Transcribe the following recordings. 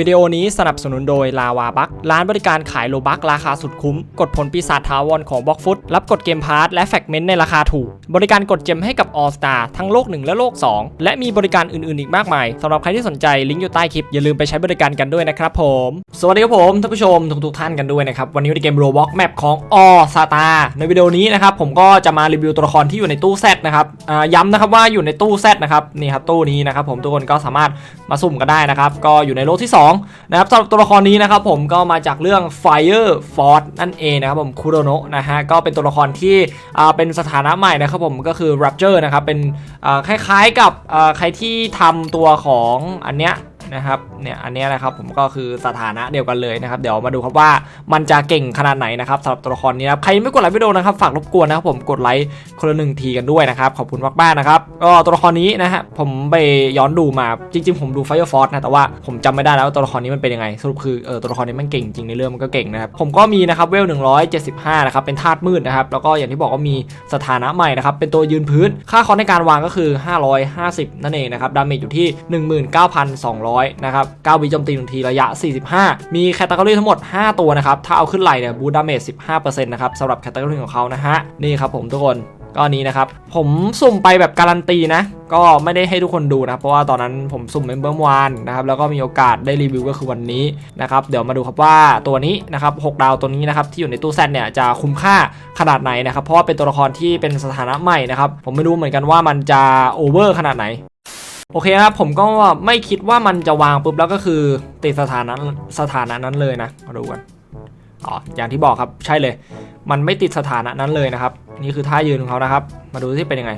วิดีโอนี้สนับสนุนโดยลาวาบักร้านบริการขายโลบักราคาสุดคุ้ม กดผลปีศาจทาวรของบล็อกฟุตรับกดเกมพาร์ทและแฟกเมนต์ในราคาถูก บริการกดเจมให้กับ All Star ทั้งโลก 1 และโลก 2 และมีบริการอื่นๆอีกมากมายสำหรับใครที่สนใจลิงก์อยู่ใต้คลิป อย่าลืมไปใช้บริการกันด้วยนะครับผม สวัสดีครับผมท่านผู้ชมทุกๆท่านกันด้วยนะครับวันนี้ในเกม Roblox Map ของ All Star ในวิดีโอนี้นะครับผมก็จะมารีวิวตัวละครที่อยู่ในตู้แซดนะครับอ่าย้ำนะครับว่าอยู่ในตู้แซดนะครับนี่ครับตู้นี้นะครับผมทุกคนก็สามารถมาสุ่มกันได้นะครับก็อยู่ในโลกที่ 2นะครับสำหรับตัวละครนี้นะครับผมก็มาจากเรื่อง Fire Force นั่นเองนะครับผมคุโรโนะนะฮะก็เป็นตัวละครที่เป็นสถานะใหม่นะครับผมก็คือ Rapture นะครับเป็นคล้ายๆกับใครที่ทำตัวของอันเนี้ย นะครับเนี่ยอันนี้นะครับผมก็คือสถานะเดียวกันเลยนะครับเดี๋ยวมาดูครับว่ามันจะเก่งขนาดไหนนะครับสำหรับตัวละครนี้นะครับใครไม่กดไลค์วิดีโอนะครับฝากรบกวนนะครับผมกดไลค์คนละหนึ่งทีกันด้วยนะครับขอบคุณมากๆนะครับก็ตัวละครนี้นะฮะผมไปย้อนดูมาจริง ๆ ผมดู Fire Force นะแต่ว่าผมจำไม่ได้แล้วว่าตัวละครนี้มันเป็นยังไงสรุปคือเออตัวละครนี้มันเก่งจริงในเรื่องมันก็เก่งนะครับผมก็มีนะครับเวล175นะครับเป็นธาตุมืดนะครับแล้วก็อย่างที่บอกว่ามีสถานะใหม่นะครับเป็นตัวยืนพื้นค่าคอนในการวางก็คือ 550 นั่นเองนะครับดาเมจอยู่ที่ 19,200นะครับ9วิโจมตีหนึ่งทีระยะ 45 มีแคตตากรีทั้งหมด 5 ตัวนะครับ ถ้าเอาขึ้นไหลเนี่ยบูดาเมจ15%นะครับสำหรับแคตตากรีของเขานะฮะ นี่ครับผมทุกคนก็นี้นะครับ ผมสุ่มไปแบบการันตีนะ ก็ไม่ได้ให้ทุกคนดูนะเพราะว่าตอนนั้นผมสุ่มเมมเบอร์วานนะครับ แล้วก็มีโอกาสได้รีวิวก็คือวันนี้นะครับ เดี๋ยวมาดูครับว่าตัวนี้นะครับ6ดาวตัวนี้นะครับ ที่อยู่ในตู้แซดเนี่ยจะคุ้มค่าขนาดไหนนะครับ เพราะว่าเป็นตัวละครที่เป็นสถานะใหม่นะครับ ผมไม่รู้เหมือนกันว่ามันจะโอเวอร์ขนาดไหน โอเคครับผมก็ไม่คิดว่ามันจะวางปุ๊บแล้วก็คือติดสถานะสถานะนั้นเลยนะมาดูกันอ๋ออย่างที่บอกครับใช่เลย มันไม่ติดสถานะนั้นเลยนะครับ นี่คือท่ายืนของเขานะครับ มาดูที่เป็นยังไง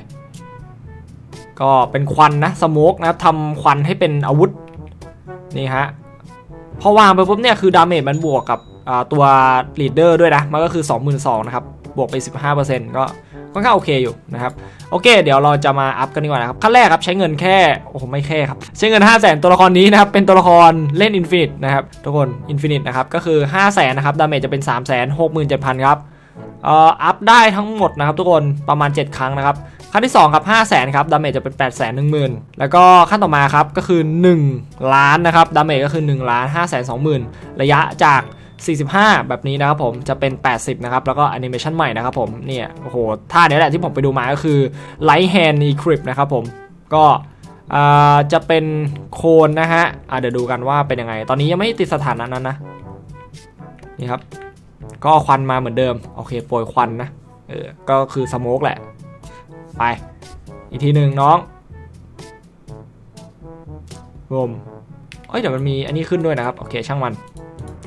ก็เป็นควันนะสโมกนะครับทำควันให้เป็นอาวุธนี่ฮะพอวางไปปุ๊บเนี่ยคือดาเมจมันบวกกับตัวลีดเดอร์ด้วยนะ มันก็คือ 22,000นะครับ บวกไป 15%ก็ ค่อนข้างโอเคอยู่นะครับโอเค เดี๋ยวเราจะมาอัพกันดีกว่านะครับขั้นแรกครับใช้เงินแค่โอ้โหไม่แค่ครับใช้เงิน 5 0 0 0 0นตัวละครนี้นะครับเป็นตัวละครเล่นอินฟินิตนะครับทุกคนอินฟินิตนะครับก็คือ 5 0 0 0 0นนะครับดาเมจจะเป็น 3 6 7 0 0 0ครับเอ่ออัพได้ทั้งหมดนะครับทุกคนประมาณ 7 ครั้งนะครับขั้นที่ 2 ครับ 5 0 0 0 0 0ครับดาเมจจะเป็น 8 1 0 0 0 0 แล้วก็ขั้นต่อมาครับก็คือ 1 ล้านนะครับดาเมจก็คือ 1 ล้าน 5 2 0 0 0 0 ระยะจาก 45 แบบนี้นะครับผมจะเป็น 80 นะครับ แล้วก็แอนิเมชันใหม่นะครับผมเนี่ยโอ้โหท่าเนี้ยแหละที่ผมไปดูมาก็คือ Light Hand eclip นะครับผมก็จะเป็นโคนนะฮะอะเดี๋ยวดูกันว่าเป็นยังไง ตอนนี้ยังไม่ติดสถานะนั้นนะนี่ครับ ก็ควันมาเหมือนเดิม โอเคโปรยควันนะเออก็คือสโมกแหละ ไป อีกทีหนึ่งน้องรวมเอ้ยเดี๋ยวมันมีอันนี้ขึ้นด้วยนะครับ โอเคช่างมัน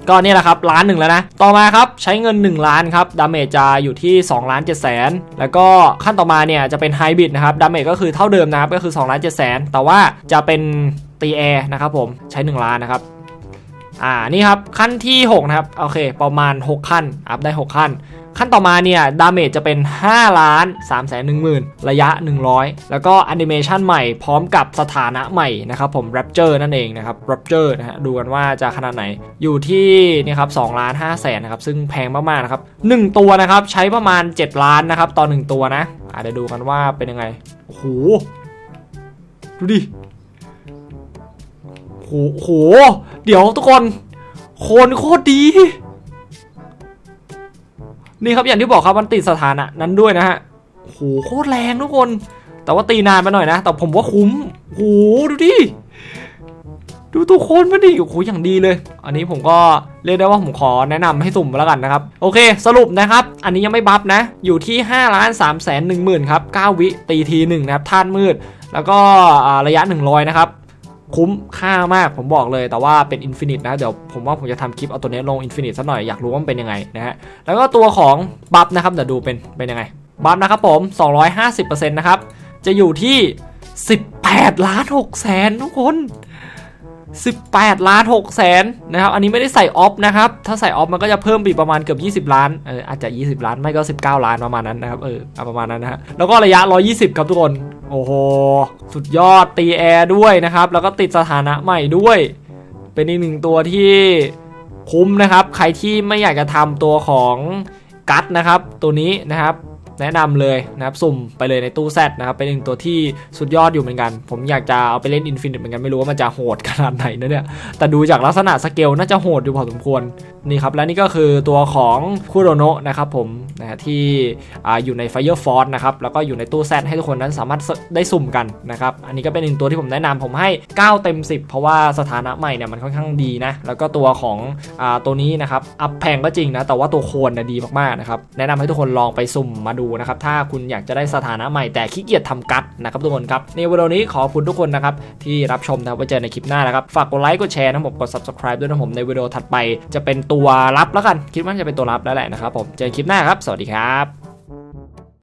ก็นี่แหละครับล้านหนึ่งแล้วนะ ต่อมาครับใช้เงิน 1 ล้านครับดาเมจจะอยู่ที่2ล้านเจ็ดแสนแล้วก็ขั้นต่อมาเนี่ยจะเป็นไฮบริดนะครับดาเมจก็คือเท่าเดิมนะครับก็คือ2ล้านเจ็ดแสนแต่ว่าจะเป็นตีแอร์นะครับผมใช้ 1 ล้านนะครับอ่านี่ครับขั้นที่ 6 นะครับ โอเค ประมาณ 6 ขั้น อัพได้ 6 ขั้น ขั้นต่อมาเนี่ยดาเมจจะเป็น 5 ล้าน3แสน1หมื่นระยะ 100 แล้วก็แอนิเมชันใหม่พร้อมกับสถานะใหม่นะครับผม Rapture นั่นเองนะครับ Rapture นะฮะดูกันว่าจะขนาดไหนอยู่ที่นี่ครับ2ล้าน5แสนนะครับ ซึ่งแพงมากๆนะครับ 1 ตัวนะครับใช้ประมาณ 7 ล้านนะครับต่อ 1 ตัวนะอะเดี๋ยวดูกันว่าเป็นยังไงโอ้โหดูดิโหโห เดี๋ยวทุกคน โคนโคตรดี นี่ครับอย่างที่บอกครับมันติดสถานะนั้นด้วยนะฮะโหโคตรแรงทุกคน แต่ว่าตีนานไปหน่อยนะ แต่ผมว่าคุ้มโหดูดิดูตัวโคนมันดิโอ้โหอย่างดีเลย อันนี้ผมก็เรียกได้ว่าผมขอแนะนำให้สุ่มแล้วกันนะครับ โอเค สรุปนะครับ อันนี้ยังไม่บัฟนะ อยู่ที่5ล้าน3แสน1หมื่นครับ 9 วิตีทีหนึ่งนะครับ ท่านมืด แล้วก็ระยะ 100 นะครับ คุ้มค่ามากผมบอกเลยแต่ว่าเป็นอินฟินิตนะเดี๋ยวผมว่าผมจะทำคลิปเอาตัวนี้ลงอินฟินิตสักหน่อยอยากรู้ว่ามันเป็นยังไงนะฮะแล้วก็ตัวของบัฟนะครับเดี๋ยวดูเป็นเป็นยังไงบัฟนะครับผม 250%นะครับจะอยู่ที่ 18ล้าน6แสนทุกคน 18 ล้าน6แสนนะครับอันนี้ไม่ได้ใส่ออฟนะครับถ้าใส่ออฟมันก็จะเพิ่มไปอีประมาณเกือบ 20 ล้านเอออาจจะ 20 ล้านไม่ก็ 19 ล้านประมาณนั้นนะครับเออประมาณนั้นนะฮะแล้วก็ระยะ 120 ครับทุกคน โอ้โห สุดยอดตีแอร์ด้วยนะครับ แล้วก็ติดสถานะใหม่ด้วย เป็นอีกหนึ่งตัวที่คุ้มนะครับ ใครที่ไม่อยากจะทำตัวของกัตนะครับ ตัวนี้นะครับ แนะนำเลยนะครับสุ่มไปเลยในตู้แซดนะครับเป็นหนึ่งตัวที่สุดยอดอยู่เหมือนกัน ผมอยากจะเอาไปเล่นอินฟินิตเหมือนกันไม่รู้ว่ามันจะโหดขนาดไหนนะเนี่ยแต่ดูจากลักษณะสเกลน่าจะโหดอยู่พอสมควรนี่ครับและนี่ก็คือตัวของคุโรโนะนะครับผมนะฮะที่อ่าอยู่ใน Fire Force นะครับแล้วก็อยู่ในตู้แซดให้ทุกคนนั้นสามารถได้สุ่มกันนะครับอันนี้ก็เป็นหนึ่งตัวที่ผมแนะนำผมให้ 9 เต็ม 10 เพราะว่าสถานะใหม่เนี่ยมันค่อนข้างดีนะแล้วก็ตัวของอ่าตัวนี้นะครับอัพแพงก็จริงนะแต่ว่าตัวโคนนะดีมากๆนะครับแนะนำให้ทุกคนลองไปสุ่มมาดูนะครับถ้าคุณอยากจะได้สถานะใหม่แต่ขี้เกียจทำกัดนะครับทุกคนครับในวิดีโอนี้ขอบคุณทุกคนนะครับที่รับชมนะครับไว้เจอในคลิปหน้านะครับฝากกดไลค์กดแชร์นะผมกด subscribe ด้วยนะผมในวิดีโอถัดไป จะเป็นตัวรับแล้วกัน คิดว่าจะเป็นตัวรับแล้วแหละนะครับผมเจอกันคลิปหน้าครับ สวัสดีครับ